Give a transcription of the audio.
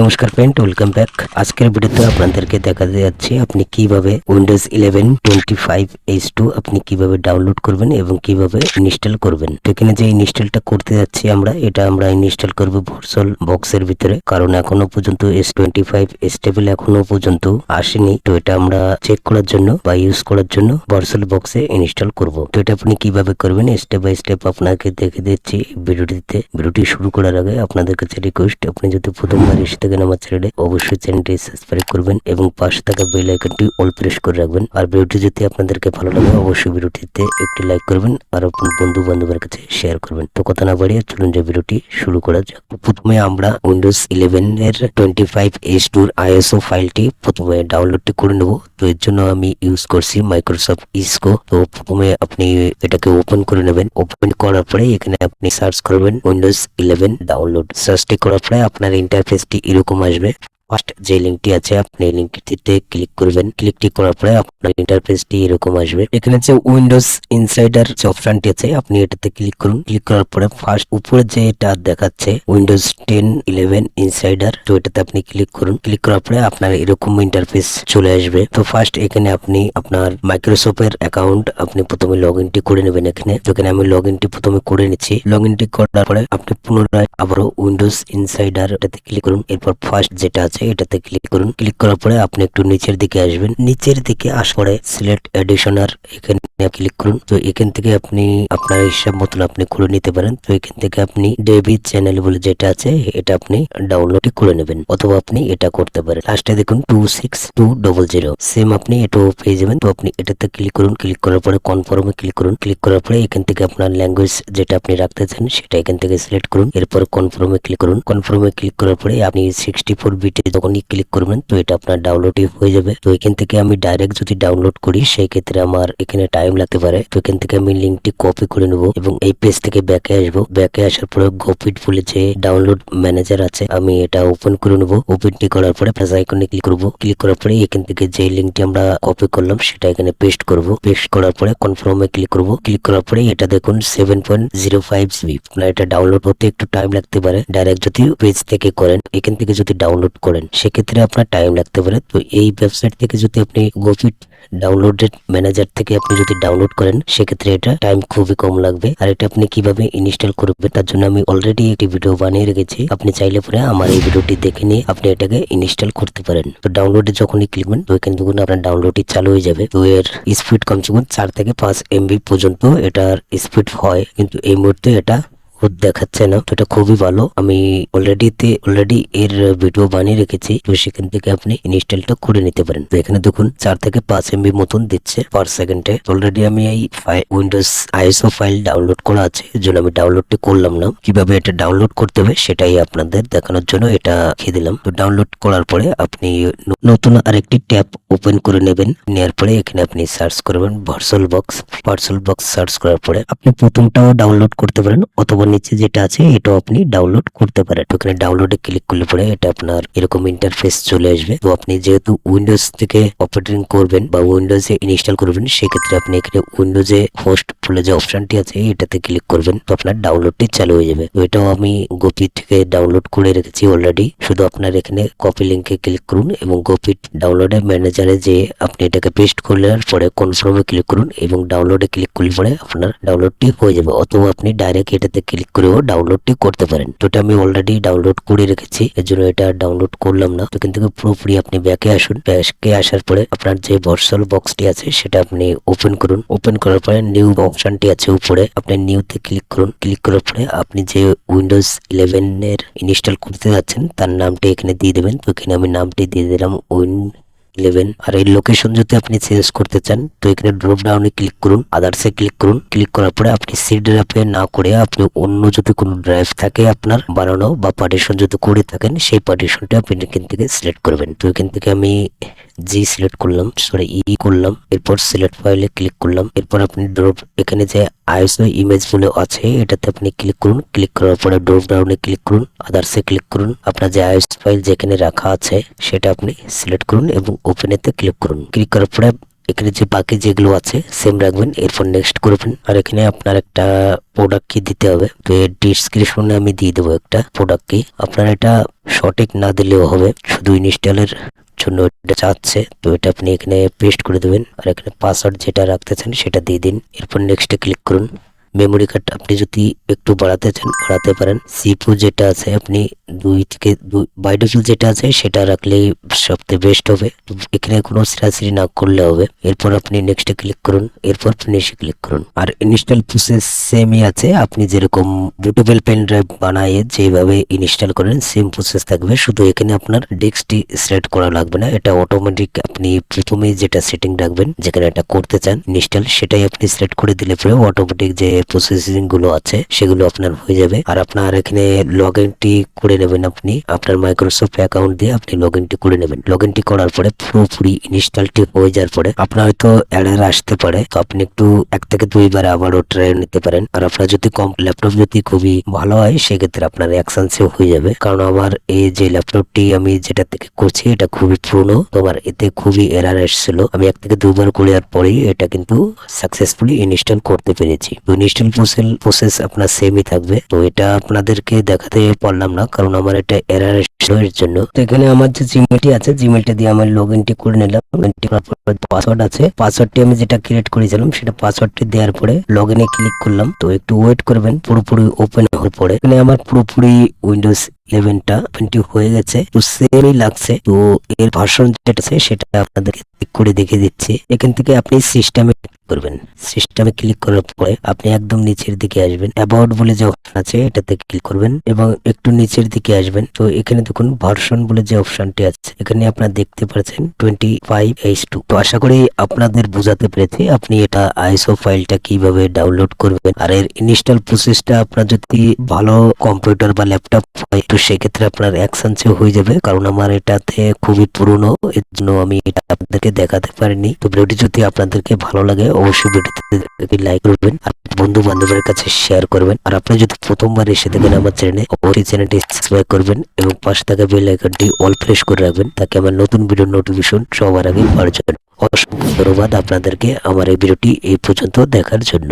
নমস্কার friend welcome back আজকের ভিডিওতে আপনাদেরকে দেখাতে যাচ্ছি, আপনি কীভাবে Windows eleven twenty five H two আপনি কীভাবে ডাউনলোড করবেন এবং কীভাবে ইনস্টল করবেন। এখানে যে ইনস্টলটা করতে যাচ্ছি আমরা, এটা আমরা ইনস্টল করব ভর্সল বক্সের ভিতরে, কারণ এখনও পর্যন্ত এস টোয়েন্টি ফাইভ স্টেবল এখনও পর্যন্ত আসেনি। তো এটা আমরা চেক করার জন্য বা ইউজ করার জন্য ভর্সল বক্সে ইনস্টল করব। তো এটা আপনি কীভাবে করবেন স্টেপ বাই স্টেপ আপনাকে দেখে দিচ্ছি ভিডিওটিতে ভিডিওটি শুরু করার আগে আপনাদের কাছে রিকোয়েস্ট আপনি যদি প্রথমবার এসে থাকেন আমার চ্যানেলে অবশ্যই চ্যানেলটি সাবস্ক্রাইব করবেন এবং পাশে থাকা বেল আইকনটি অল প্রেস করে রাখবেন। আর ভিডিওটি যদি আপনাদেরকে ভালো লাগে, অবশ্যই ভিডিওটিতে একটি লাইক করবেন আর আপনার বন্ধু বান্ধবের কাছে শেয়ার করবেন। তো কথা না বাড়িয়ে চলুন যে ভিডিওটি শুরু করা যাক। প্রথমে আমরা উইন্ডোজ ইলেভেন এর টোয়েন্টি ফাইভ এইচ টুর আইএসও ফাইলটি প্রথমে ডাউনলোডটি করে নেব। তো এর জন্য আমি ইউজ করছি মাইক্রোসফট ইসকো তো প্রথমে আপনি এটাকে ওপেন করে নেবেন। ওপেন করার পরে এখানে আপনি সার্চ করবেন উইন্ডোজ ইলেভেন ডাউনলোড সার্চটি করার পরে আপনার ইন্টারফেসটি এরকম আসবে ফার্স্ট যে লিঙ্কটি আছে, আপনি এই লিঙ্কটিতে ক্লিক করবেন। ক্লিকটি করার পরে আপনার ইন্টারফেসটি এরকম আসবে। এখানে যে উইন্ডোজ ইনসাইডার যে অপশনটি আছে, আপনি এটাতে ক্লিক করুন। ক্লিক করার পরে ফার্স্ট উপরে যে এটা দেখাচ্ছে উইন্ডোজ টেন ইলেভেন ইনসাইডার তো এটাতে আপনি ক্লিক করুন। ক্লিক করার পরে আপনার এরকম ইন্টারফেস চলে আসবে। তো ফার্স্ট এখানে আপনি আপনার মাইক্রোসফটের অ্যাকাউন্ট আপনি প্রথমে লগ ইনটি করে নেবেন এখানে। তো এখানে আমি লগ ইনটি প্রথমে করে নিচ্ছি। লগ ইনটি করার পরে আপনি পুনরায় আবারও উইন্ডোজ ইনসাইডার এটাতে ক্লিক করুন। এরপর ফার্স্ট যেটা আছে এটাতে ক্লিক করুন। ক্লিক করার পরে আপনি একটু নিচের দিকে আসবেন। নিচের দিকে আসার পরে সিলেক্ট এডিশনার এখানে ক্লিক করুন। তো এখান থেকে আপনি আপনার হিসাব মতন আপনি করে নিতে পারেন। তো এখান থেকে আপনি ডেভিড চ্যানেল বলে যেটা আছে, এটা আপনি ডাউনলোড করে নেবেন অথবা আপনি এটা করতে পারেন। লাস্টে দেখুন two six two double zero same আপনি এটাও পেয়ে যাবেন। তো আপনি এটাতে ক্লিক করুন। ক্লিক করার পরে কনফার্মে ক্লিক করুন। ক্লিক করার পরে এখান থেকে আপনার ল্যাঙ্গুয়েজ যেটা আপনি রাখতে চান, সেটা এখান থেকে সিলেক্ট করুন। এরপর কনফার্মে ক্লিক করুন। কনফার্মে ক্লিক করার পরে আপনি সিক্সটি ফোর বিটে যখনই ক্লিক করবেন, তো এটা আপনার ডাউনলোডই হয়ে যাবে। তো এখান থেকে আমি ডাইরেক্ট যদি ডাউনলোড করি সেই ক্ষেত্রে আমার এখানে টাইম লাগতে পারে। তো এখান থেকে আমি লিঙ্কটি কপি করে নেব এবং এই পেজ থেকে ব্যাকে আসব। ব্যাকে আসার পরে গোপিট বলে যে ডাউনলোড ম্যানেজার আছে, আমি এটা ওপেন করে নেব। ওপেনটি করার পরে প্লাস আইকনে ক্লিক করব। ক্লিক করার পরে এখান থেকে যে লিঙ্কটি আমরা কপি করলাম, সেটা এখানে পেস্ট করব। পেস্ট করার পরে কনফার্মে ক্লিক করব। ক্লিক করার পরে এটা দেখুন seven point zero five GB আপনার এটা ডাউনলোড হতে একটু টাইম লাগতে পারে। ডাইরেক্ট যদি পেজ থেকে করেন, এখান থেকে যদি ডাউনলোড করেন সেক্ষেত্রে আপনার টাইম লাগতে পারে। তো এই ওয়েবসাইট থেকে যদি আপনি গোপিট ডাউনলোডেড ম্যানেজার থেকে আপনি যদি ডাউনলোড করেন, সেক্ষেত্রে এটা টাইম খুবই কম লাগবে। আর এটা আপনি কীভাবে ইনস্টল করবেন, তার জন্য আমি অলরেডি একটি ভিডিও বানিয়ে রেখেছি। আপনি চাইলে পরে আমার এই ভিডিওটি দেখে নিয়ে আপনি এটাকে ইনস্টল করতে পারেন। তো ডাউনলোডে যখনই ক্লিক করবেন, তো এখানে দেখুন আপনার ডাউনলোডটি চালু হয়ে যাবে। তো এর স্পিড কমসে কম চার থেকে পাঁচ এমবি পর্যন্ত এটার স্পিড হয়। কিন্তু এই মুহূর্তে এটা হুদ দেখাচ্ছে না, তো এটা খুবই ভালো। আমি অলরেডি তে অলরেডি এর ভিডিও বানিয়ে রেখেছি, তো সেখান থেকে আপনি ইনস্টলটা করে নিতে পারেন। তো এখানে দেখুন, চার থেকে পাঁচ এমবি মতন দিচ্ছে পার সেকেন্ডে অলরেডি আমি এই উইন্ডোজ আইএসও ফাইল ডাউনলোড করা আছে, এর জন্য আমি ডাউনলোডটি করলাম না। কীভাবে এটা ডাউনলোড করতে হবে সেটাই আপনাদের দেখানোর জন্য এটা খেয়ে দিলাম। তো ডাউনলোড করার পরে আপনি নতুন আরেকটি ট্যাব ওপেন করে নেবেন। নেওয়ার পরে এখানে আপনি সার্চ করবেন virtual box virtual box search করার পরে আপনি প্রথমটাও ডাউনলোড করতে পারেন, অথবা নিচে যেটা আছে, এটাও আপনি ডাউনলোড করতে পারেন। তো এখানে ডাউনলোডে ক্লিক করলে পরে এটা আপনার এরকম ইন্টারফেস চলে আসবে। তো আপনি যেহেতু উইন্ডোজ থেকে অপারেটিং করবেন বা উইন্ডোজে ইনস্টল করবেন, সেক্ষেত্রে আপনি এখানে উইন্ডোজে হোস্ট বলে যে অপশনটি আছে, এটাতে ক্লিক করবেন। তো আপনার ডাউনলোডটি চালু হয়ে যাবে। এটাও আমি গোপি থেকে ডাউনলোড করে রেখেছি অলরেডি শুধু আপনার এখানে কপি লিঙ্কে ক্লিক করুন এবং গোপিট ডাউনলোডের ম্যানেজারে যে আপনি এটাকে পেস্ট করলে পরে কনফার্মে ক্লিক করুন এবং ডাউনলোডে ক্লিক করলে পরে আপনার ডাউনলোডটি হয়ে যাবে। অথবা আপনি ডাইরেক্ট এটাতে ক্লিক করেও ডাউনলোডটি করতে পারেন। তো এটা আমি অলরেডি ডাউনলোড করে রেখেছি, এর জন্য এটা ডাউনলোড করলাম না। তো কিন্তু পুরোপুরি আপনি ব্যাকে আসুন। ব্যাকে আসার পরে আপনার যে ভার্চুয়াল বক্সটি আছে, সেটা আপনি ওপেন করুন। ওপেন করার পরে নিউ অপশনটি আছে উপরে। আপনি নিউতে ক্লিক করুন। ক্লিক করার পরে আপনি যে উইন্ডোজ ইলেভেন এর ইনস্টল করতে যাচ্ছেন, তার নামটি এখানে দিয়ে দেবেন। তো এখানে আমি নামটি দিয়ে দিলাম উইন ইলেভেন আর এই লোকেশন যদি আপনি চেঞ্জ করতে চান, তো এখানে ড্রপ ডাউনে ক্লিক করুন আদার্সে ক্লিক করুন ক্লিক করার পরে আপনি সি ড্রাইভে না করে আপনি অন্য যদি কোনো ড্রাইভ থাকে আপনার, বানানো বা পার্টিশন যদি করে থাকেন, সেই পার্টিশনটা আপনি এখান থেকে সিলেক্ট করবেন। তো এখান থেকে আমি জি সিলেক্ট করলাম সরি ই করলাম, এরপর সিলেক্ট ফাইলে ক্লিক করলাম, এরপর আপনি ড্রপ এখানে যে আইএসও ইমেজ বলে আছে, এটাতে আপনি ক্লিক করুন ক্লিক করার পরে ড্রপ ডাউনে ক্লিক করুন আদার্সে ক্লিক করুন, আপনার যে আইএস ফাইল যেখানে রাখা আছে, সেটা আপনি সিলেক্ট করুন এবং ওপেনেতে ক্লিক করুন। ক্লিক করার পরে এখানে যে বাকি যেগুলো আছে সেম রাখবেন। এরপর নেক্সট করবেন। আর এখানে আপনার একটা প্রোডাক্ট কি দিতে হবে। তো এর ডিসক্রিপশনে আমি দিয়ে দেবো একটা প্রোডাক্ট কি আপনার এটা সঠিক না দিলেও হবে। শুধু ইনস্টলের জন্য এটা চাচ্ছে। তো এটা আপনি এখানে পেস্ট করে দেবেন। আর এখানে পাসওয়ার্ড যেটা রাখতে চান সেটা দিয়ে দিন। এরপর নেক্সটে ক্লিক করুন। মেমোরি কার্ড আপনি যদি একটু বাড়াতে চান, বাড়াতে পারেন। সিপু যেটা আছে, আপনি দুই থেকে দুই বাইডোফিল যেটা আছে, সেটা রাখলেই সবথেকে বেস্ট হবে। এখানে কোনো সিরাসিরি না করলে হবে। এরপর আপনি নেক্সটে ক্লিক করুন। এরপর ফিনিশে ক্লিক করুন। আর ইনস্টল প্রসেস সেমই আছে। আপনি যেরকম বুটেবল পেন ড্রাইভ বানায় যেভাবে ইনস্টল করেন সেম প্রসেস থাকবে। শুধু এখানে আপনার ডেস্কটি সিলেক্ট করা লাগবে না। এটা অটোমেটিক আপনি প্রথমেই যেটা সেটিং রাখবেন, যেখানে এটা করতে চান ইনস্টল সেটাই আপনি সিলেক্ট করে দিলে পরে অটোমেটিক যে প্রসেসিংগুলো আছে, সেগুলো আপনার হয়ে যাবে। আর আপনার এখানে লগ ইনটি করে নেবেন আপনি। আপনার মাইক্রোসফট অ্যাকাউন্ট দিয়ে আপনি লগ ইনটি করে নেবেন। লগ ইনটি করার পরে পুরোপুরি ইনস্টলটি হয়ে যাওয়ার পরে আপনার হয়তো এরার আসতে পারে। তো আপনি একটু এক থেকে দুইবার আবারও ট্রাই নিতে পারেন। আর আপনার যদি কম ল্যাপটপ যদি খুবই ভালো হয়, সেক্ষেত্রে আপনার অ্যাকশন সেভ হয়ে যাবে। কারণ আমার এই যে ল্যাপটপটি আমি যেটা থেকে করছি, এটা খুবই পুরনো। তোমার এতে খুবই এরার এসেছিল। আমি এক থেকে দুইবার করার পরেই এটা কিন্তু সাকসেসফুলি ইনস্টল করতে পেরেছি। তো ইনস্টল প্রসেস আপনার সেমই থাকবে। তো এটা আপনাদেরকে দেখাতে পারলাম না, কারণ আমার এটা এরার এর জন্য। তো এখানে আমার যে জিমেলটি আছে জিমেলটা দিয়ে আমার লগ ইনটি করে নিলাম। পাসওয়ার্ড আছে। পাসওয়ার্ডটি আমি যেটা ক্রিয়েট করেছিলাম, সেটা পাসওয়ার্ডটি দেওয়ার পরে লগ ইনে ক্লিক করলাম। তো একটু ওয়েট করবেন, পুরোপুরি ওপেন হওয়ার পরে। এখানে আমার পুরোপুরি উইন্ডোজ ইলেভেনটা টোয়েন্টি হয়ে গেছে। তো সেমই লাগছে। তো এর ভার্সন যেটা আছে, সেটা আপনাদেরকে করে দেখে দিচ্ছি। এখান থেকে আপনি সিস্টেমে করবেন। সিস্টেমে ক্লিক করার পরে আপনি একদম নিচের দিকে আসবেন। অ্যাবাউট বলে যে অপশন আছে, এটাতে ক্লিক করবেন এবং একটু নিচের দিকে আসবেন। তো এখানে দেখুন ভার্সন বলে যে অপশনটি আছে, এখানে আপনারা দেখতে পাচ্ছেন টোয়েন্টি ফাইভ এইচ টু তো আশা করি আপনাদের বোঝাতে পেরেছি আপনি এটা আইএসও ফাইলটা কীভাবে ডাউনলোড করবেন। আর এর ইনস্টল প্রসেসটা আপনার যদি ভালো কম্পিউটার বা ল্যাপটপ হয়, তো সেক্ষেত্রে আপনার অ্যাকশন সেভ হয়ে যাবে। কারণ আমার এটাতে খুবই পুরনো, এর জন্য আমি এটা আপনাদেরকে দেখাতে পারিনি। তো ভিডিওটি যদি আপনাদেরকে ভালো লাগে, অবশ্যই ভিডিওতে লাইক করবেন আর বন্ধু বান্ধবের কাছে শেয়ার করবেন। আর আপনি যদি প্রথমবার এসে দেবেন আমার চ্যানেলে অবশ্যই চ্যানেলটি সাবস্ক্রাইব করবেন এবং পাশে থাকা বেল আইকনটি অল প্রেস করে রাখবেন, তাকে আমার নতুন ভিডিও নোটিফিকেশন সবার আগে পাওয়ার জন্য। অসংখ্য ধন্যবাদ আপনাদেরকে আমার এই ভিডিওটি এই পর্যন্ত দেখার জন্য।